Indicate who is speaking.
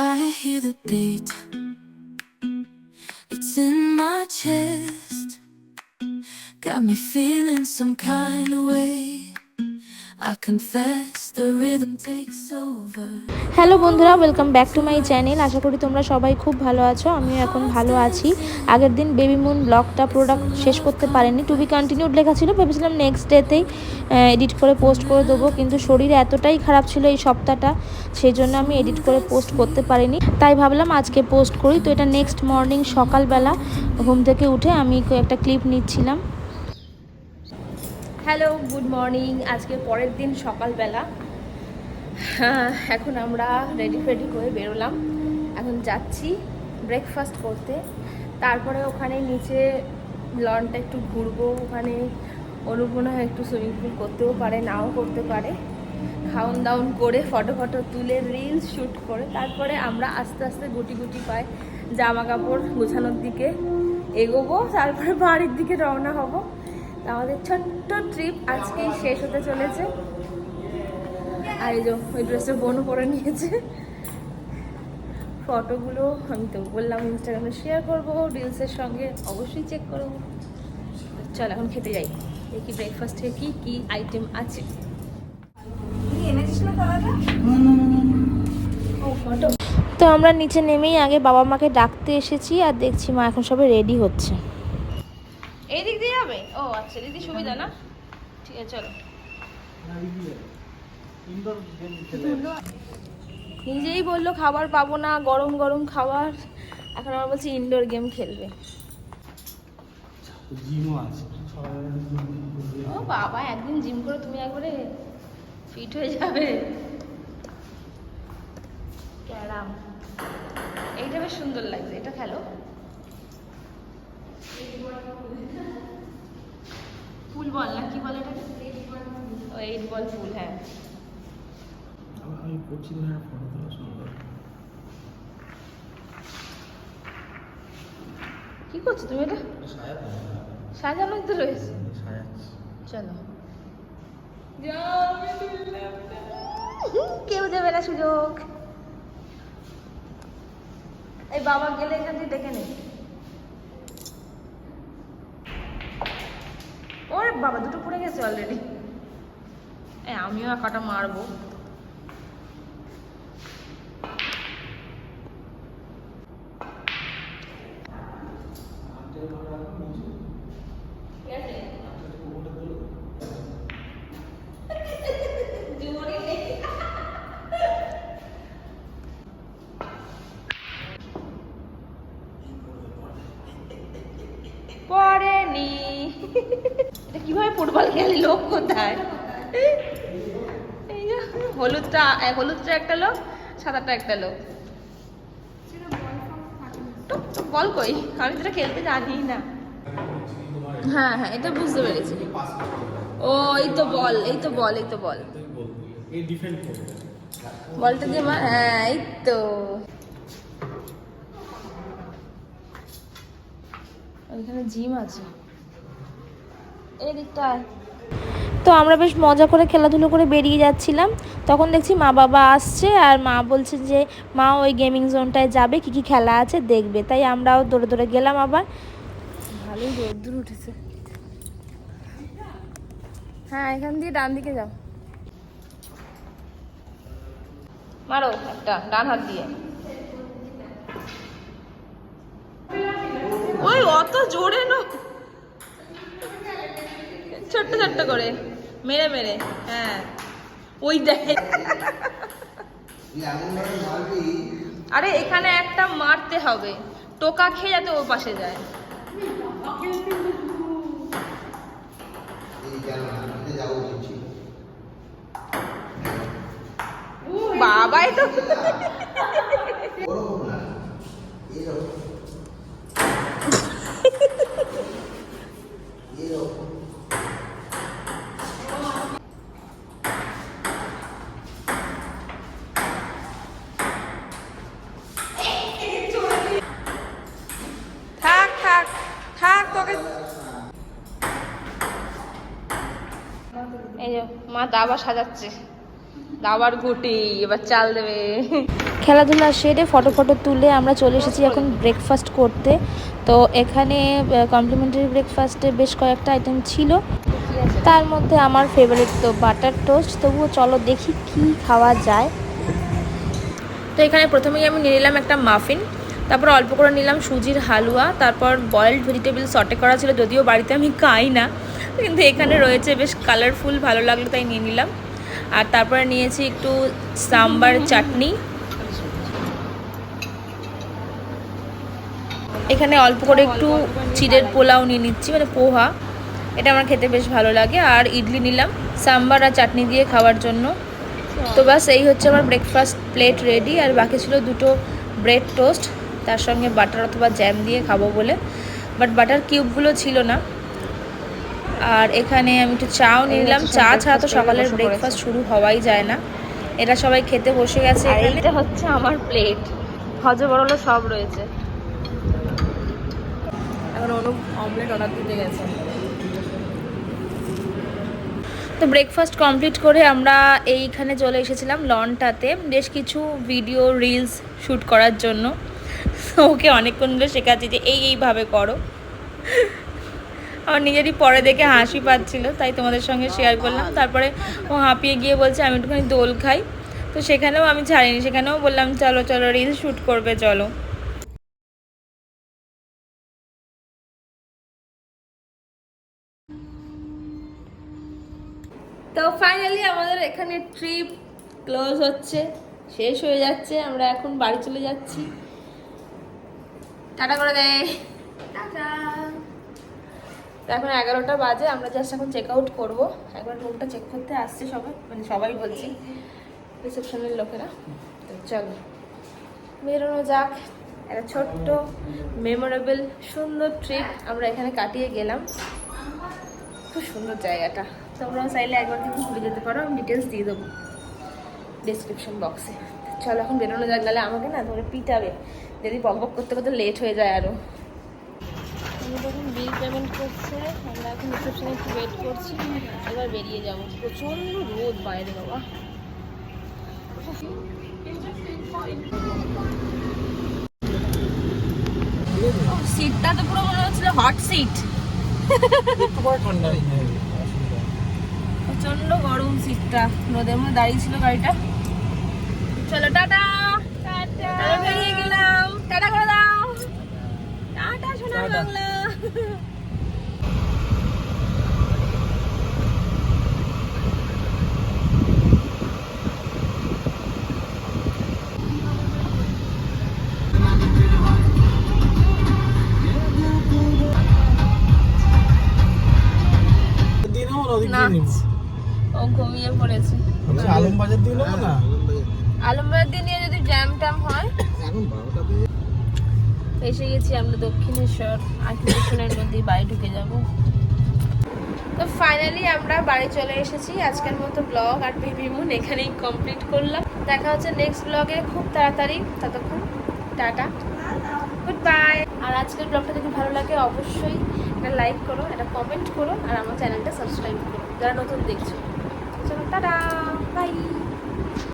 Speaker 1: I hear the beat. It's in my chest. Got me feeling some kind of way. I confess the rhythm takes over.
Speaker 2: Hello বন্ধুরা welcome back to my channel আশা করি তোমরা সবাই খুব ভালো আছো আমিও এখন ভালো আছি। আগের দিন বেবি মুন ব্লগটা প্রোডাক্ট শেষ করতে পারেনি টু বি কন্টিনিউড লেখা ছিল ভেবেছিলাম নেক্সট ডেতেই এডিট করে পোস্ট করে দেবো কিন্তু শরীর এতটাই খারাপ ছিল এই সপ্তাহটা সেই জন্য আমি এডিট করে পোস্ট করতে পারিনি। তাই ভাবলাম আজকে পোস্ট করি তো এটা নেক্সট মর্নিং সকালবেলা ঘুম থেকে উঠে আমি একটা ক্লিপ নিচ্ছিলাম। হ্যালো গুড মর্নিং আজকে পরের দিন সকালবেলা। এখন আমরা রেডি ফেডি করে বেরোলাম। এখন যাচ্ছি ব্রেকফাস্ট করতে। তারপরে ওখানে নিচে লনটা একটু ঘুরবো, ওখানে অনুপ হয় একটু সুইমিং পুল করতেও পারে, নাও করতে পারে। খাওন দাউন করে ফটো ফটো তুলে রিলস শ্যুট করে, তারপরে আমরা আস্তে আস্তে গুটি গুটি পাই জামা কাপড় গোছানোর দিকে এগোবো, তারপরে বাড়ির দিকে রওনা হব। আমাদের ছোট্ট ট্রিপ আজকেই শেষ হতে চলেছে। আর এই যে ওই ড্রেসটা বোনও পরে নিয়েছে। ফটোগুলো আমি তো বললাম ইনস্টাগ্রামে শেয়ার করব রিলসের সঙ্গে অবশ্যই চেক করব। চল এখন খেতে যাই। দেখি ব্রেকফাস্টে কি কি আইটেম আছে। তো আমরা নিচে নেমেই আগে বাবা মাকে ডাকতে এসেছি আর দেখছি মা এখন সবাই রেডি হচ্ছে। এই দিক দিয়ে যাবে? ও আচ্ছা দিদি সুবিধা না? ঠিক আছে চলো। নিজেই বলল খাবার পাবো না গরম গরম খাবার। এখন আমার বলছি ইনডোর গেম খেলবে। ও বাবা একদিন জিম করে তুমি একবারে ফিট হয়ে যাবে। ক্যারাম। এইটা বেশ সুন্দর লাগছে। এটা খেলো। ফুল বল না কি বলে এটা ও এইট বল ফুল হ্যাঁ।
Speaker 3: আমি করছি ধরে ফটো তোলা সুন্দর
Speaker 2: কি করছ তুমি এটা? সাজানোই তো রয়েছে। চলো। কেউ দেবে না সুযোগ। এই বাবা গেলে এখান থেকে দেখে নে। ওরে বাবা দুটো পড়ে গেছে অলরেডি এ আমিও একাটা মারবো ঠিক আছে পড়েনি এটা কীভাবে ফুটবল খেলে লোক কোথায়? এই হলুদটা হলুদটা একটা লোক সাদাটা একটা লোক। বল কই? আমি তো খেলতে জানি না। হ্যাঁ হ্যাঁ এটা বুঝতে পেরেছি। ও এই তো বল এই তো বল এই তো বল। বলটা দিয়ে হ্যাঁ এই তো। ওইখানে জিম আছে। এই দিকটায় তো আমরা বেশ মজা করে খেলাধুলো করে বেরিয়ে যাচ্ছিলাম। তখন দেখছি মা বাবা আসছে আর মা বলছে যে মা ওই গেমিং জোনটায় যাবে কি কি খেলা আছে দেখবে। তাই আমরাও দৌড়ে দৌড়ে গেলাম আবার। ভালোই রোদ্দুর উঠেছে। হ্যাঁ এখান দিয়ে ডান দিকে যাও। মারো একটা ডান হাত দিয়ে। ওই অত জোরে নো। ছোট্ট ছোট্ট করে। মেরে মেরে। হ্যাঁ। ওই দেখ। আরে এখানে একটা মারতে হবে। টোকা খেয়ে যাতে ওর পাশে যায়। বাবাই তো থাক থাক থাক তোকে এই যে, মা দাবা সাজাচ্ছে।
Speaker 4: আবার গুটি, এবার চাল দেবে। খেলাধুলা সেরে ফটো ফটো তুলে আমরা চলে এসেছি এখন ব্রেকফাস্ট করতে। তো এখানে কমপ্লিমেন্টারি ব্রেকফাস্টে বেশ কয়েকটা আইটেম ছিল। তার মধ্যে আমার ফেভারিট তো বাটার টোস্ট তবুও চলো দেখি কি খাওয়া যায়। তো এখানে প্রথমেই আমি নিয়ে নিলাম একটা মাফিন তারপর অল্প করে নিলাম সুজির হালুয়া, তারপর বয়েলড ভেজিটেবল সটে করা ছিল, যদিও বাড়িতে আমি খাই না, কিন্তু এখানে রয়েছে বেশ কালারফুল ভালো লাগল তাই নিয়ে নিলাম। আর তারপরে নিয়েছি একটু সাম্বার চাটনি। এখানে অল্প করে একটু চিড়ের পোলাও নিয়ে নিচ্ছি মানে পোহা। এটা আমার খেতে বেশ ভালো লাগে। আর ইডলি নিলাম, সাম্বার আর চাটনি দিয়ে খাওয়ার জন্য। তো বাস এই হচ্ছে আমার ব্রেকফাস্ট প্লেট রেডি আর বাকি ছিল দুটো ব্রেড টোস্ট তার সঙ্গে বাটার অথবা জ্যাম দিয়ে খাব বলে। বাট বাটার কিউবগুলো ছিল না। আর এখানে আমি একটু চাও নিলাম। চা ছাড়া তো সকালের ব্রেকফাস্ট শুরু হওয়াই যায় না। এটা সবাই খেতে বসে গেছে এটা হচ্ছে আমার প্লেট হজ বড়লো সব রয়েছে। এখন অনুপ অমলেট অর্ডার দিতে গেছে। তো ব্রেকফাস্ট কমপ্লিট করে আমরা এইখানে চলে এসেছিলাম লনটাতে। বেশ কিছু ভিডিও রিলস শ্যুট করার জন্য। ওকে অনেকক্ষণ ধরে শেখাচ্ছি যে এই এইভাবে করো। আমার নিজেরই পরে দেখে হাসি পাচ্ছিল, তাই তোমাদের সঙ্গে শেয়ার করলাম। তারপরে ও হাঁপিয়ে গিয়ে বলছে, আমি একটুখানি দোল খাই। তো সেখানেও আমি ছাড়িনি, সেখানেও বললাম, চলো চলো রিল শ্যুট করবে, চলো। তো ফাইনালি আমাদের এখানে ট্রিপ ক্লোজ হচ্ছে, শেষ হয়ে যাচ্ছে, আমরা এখন বাড়ি চলে যাচ্ছি। টাটা করে দেয় এখন এগারোটা বাজে আমরা জাস্ট এখন চেক আউট করব। একবার রুমটা চেক করতে আসছে সবাই মানে সবাই বলছি রিসেপশনের লোকেরা। তো চলো বেরোনো যাক। একটা ছোট্ট মেমোরেবল সুন্দর ট্রিপ আমরা এখানে কাটিয়ে গেলাম। খুব সুন্দর জায়গাটা। তোমরাও চাইলে একবার কিন্তু ঘুরে যেতে পারো আমি ডিটেলস দিয়ে দেবো ডিসক্রিপশন বক্সে চলো এখন বেরোনো যাক গেলে আমাকে না তোমরা পিটাবে। যদি বক বক করতে করতে লেট হয়ে যায় আরও তখন বিল পেমেন্ট করছে আমরা এখন রিসেপশনে একটু ওয়েট করছি এবার বেরিয়ে যাব। প্রচণ্ড রোদ বাইরে বাবা। সিটটা তো পুরো মনে হচ্ছিল হট সিট। প্রচণ্ড গরম সিটটা রোদের মধ্যে দাঁড়িয়ে ছিল গাড়িটা। চলো টাটা। টাটা। বেরিয়ে গেলাম। টাটা করে দাও। Tata
Speaker 3: tata.
Speaker 4: বাংলা। ও ঘুমিয়ে পড়েছে।
Speaker 3: আলমবাজার দিয়ে নেব না
Speaker 4: আলমবাজার দিয়ে নিয়ে যদি জ্যাম ট্যাম হয়। এসে গেছি আমরা দক্ষিণেশ্বর। আর্কিটেকশনের নদী বাড়ি ঢুকে যাব। তো ফাইনালি আমরা বাড়ি চলে এসেছি। আজকের মতো ব্লগ আর বেবি মুন এখানেই কমপ্লিট করলাম। দেখা হচ্ছে নেক্সট ব্লগে খুব তাড়াতাড়ি। ততক্ষণ টাটা। গুড বাই আর আজকের ব্লগটা যদি ভালো লাগে অবশ্যই একটা লাইক করো একটা কমেন্ট করো আর আমার চ্যানেলটা সাবস্ক্রাইব করো। যারা নতুন দেখছ। চলো টাটা! বাই